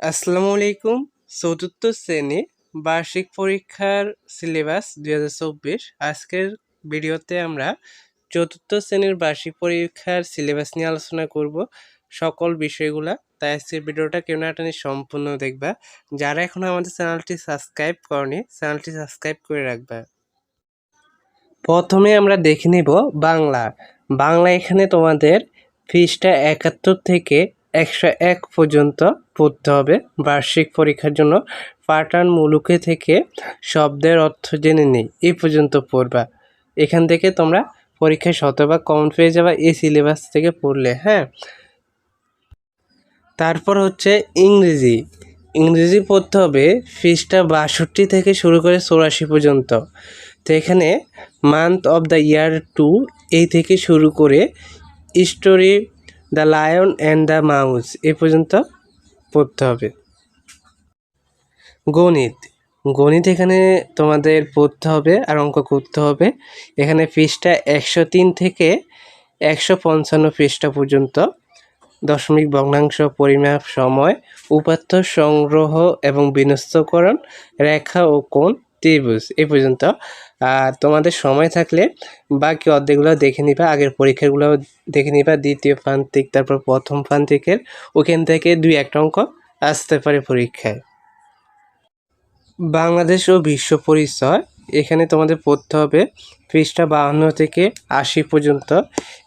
আসসালামু আলাইকুম। চতুর্থ শ্রেণি বার্ষিক পরীক্ষার সিলেবাস দুই হাজার চব্বিশ। আজকের ভিডিওতে আমরা চতুর্থ শ্রেণির বার্ষিক পরীক্ষার সিলেবাস নিয়ে আলোচনা করব সকল বিষয়গুলা। তাই আজকের ভিডিওটা কেউ না সম্পূর্ণ দেখবা। যারা এখন আমাদের চ্যানেলটি সাবস্ক্রাইব করনি, চ্যানেলটি সাবস্ক্রাইব করে রাখবা। প্রথমে আমরা দেখে নিব বাংলা। বাংলা এখানে তোমাদের ফিসটা একাত্তর থেকে একশো এক পর্যন্ত পড়তে হবে। বার্ষিক পরীক্ষার জন্য পাঠান মুলুকে থেকে শব্দের অর্থ জেনে নেই। এই পর্যন্ত পড়বা। এখান থেকে তোমরা পরীক্ষায় শতভাগ কমন পেয়ে যাবা এই সিলেবাস থেকে পড়লে হ্যাঁ? তারপর হচ্ছে ইংরেজি। ইংরেজি পড়তে হবে ফিসটা বাষট্টি থেকে শুরু করে চৌরাশি পর্যন্ত। তো এখানে month of the year to এই থেকে শুরু করে story the lion and the mouse. এ পর্যন্ত পড়তে হবে। গণিত। গণিত এখানে তোমাদের পড়তে হবে আর অঙ্ক করতে হবে। এখানে পৃষ্ঠা একশো তিন থেকে একশো পঞ্চান্ন পৃষ্ঠা পর্যন্ত। দশমিক ভগ্নাংশ, পরিমাপ, সময়, উপাত্ত সংগ্রহ এবং বিনস্তকরণ রেখা ও কোণ। ত্রিভুজ এই পর্যন্ত। আর তোমাদের সময় থাকলে বাকি অর্ধেকগুলো দেখে নিবা, আগের পরীক্ষাগুলো দেখে নিবা, দ্বিতীয় প্রান্তিক তারপর প্রথম প্রান্তিকের ওখান থেকে দুই একটা অঙ্ক আসতে পারে পরীক্ষায়। বাংলাদেশ ও বিশ্ব পরিচয়, এখানে তোমাদের পড়তে হবে পৃষ্ঠা বাহান্ন থেকে আশি পর্যন্ত।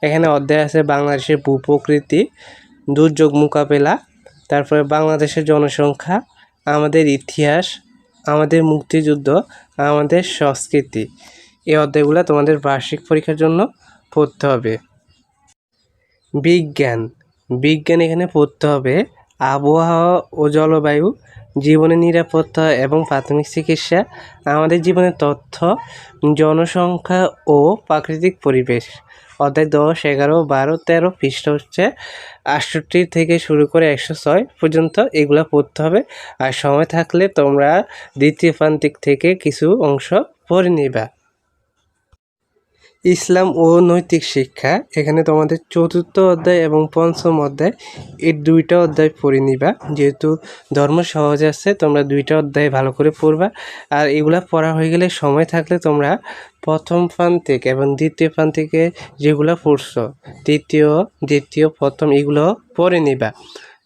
এখানে অধ্যায় আছে বাংলাদেশের ভূপ্রকৃতি, দুর্যোগ মোকাবেলা, তারপরে বাংলাদেশের জনসংখ্যা, আমাদের ইতিহাস আমাদের মুক্তিযুদ্ধ, আমাদের সংস্কৃতি। এই অধ্যায়গুলো তোমাদের বার্ষিক পরীক্ষার জন্য পড়তে হবে। বিজ্ঞান। বিজ্ঞান এখানে পড়তে হবে আবহাওয়া ও জলবায়ু জীবনের নিরাপত্তা এবং প্রাথমিক চিকিৎসা, আমাদের জীবনের তথ্য, জনসংখ্যা ও প্রাকৃতিক পরিবেশ। অধ্যায় দশ, এগারো, বারো, তেরো পৃষ্ঠা হচ্ছে আটষট্টি থেকে শুরু করে একশো ছয় পর্যন্ত এগুলো পড়তে হবে। আর সময় থাকলে তোমরা দ্বিতীয় প্রান্তিক থেকে কিছু অংশ পড়ে নিবা। ইসলাম ও নৈতিক শিক্ষা। এখানে তোমাদের চতুর্থ অধ্যায় এবং পঞ্চম অধ্যায় এই দুইটা অধ্যায় পড়ে নিবা। যেহেতু ধর্ম সহজ আছে, তোমরা দুইটা অধ্যায় ভালো করে পড়বা। আর এগুলা পড়া হয়ে গেলে সময় থাকলে তোমরা প্রথম প্রান্তিক এবং দ্বিতীয় প্রান্তিকে যেগুলো পড়ছো, তৃতীয়, দ্বিতীয়, প্রথম, এগুলো পড়ে নিবা।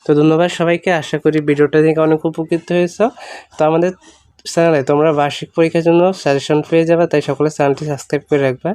তো ধন্যবাদ সবাইকে। আশা করি ভিডিওটা দেখে অনেক উপকৃত হয়েছ। তো আমাদের চ্যানেলে তোমরা বার্ষিক পরীক্ষার জন্য সাজেশন পেয়ে যাবে তাই সকলে চ্যানেলটি সাবস্ক্রাইব করে রাখবা।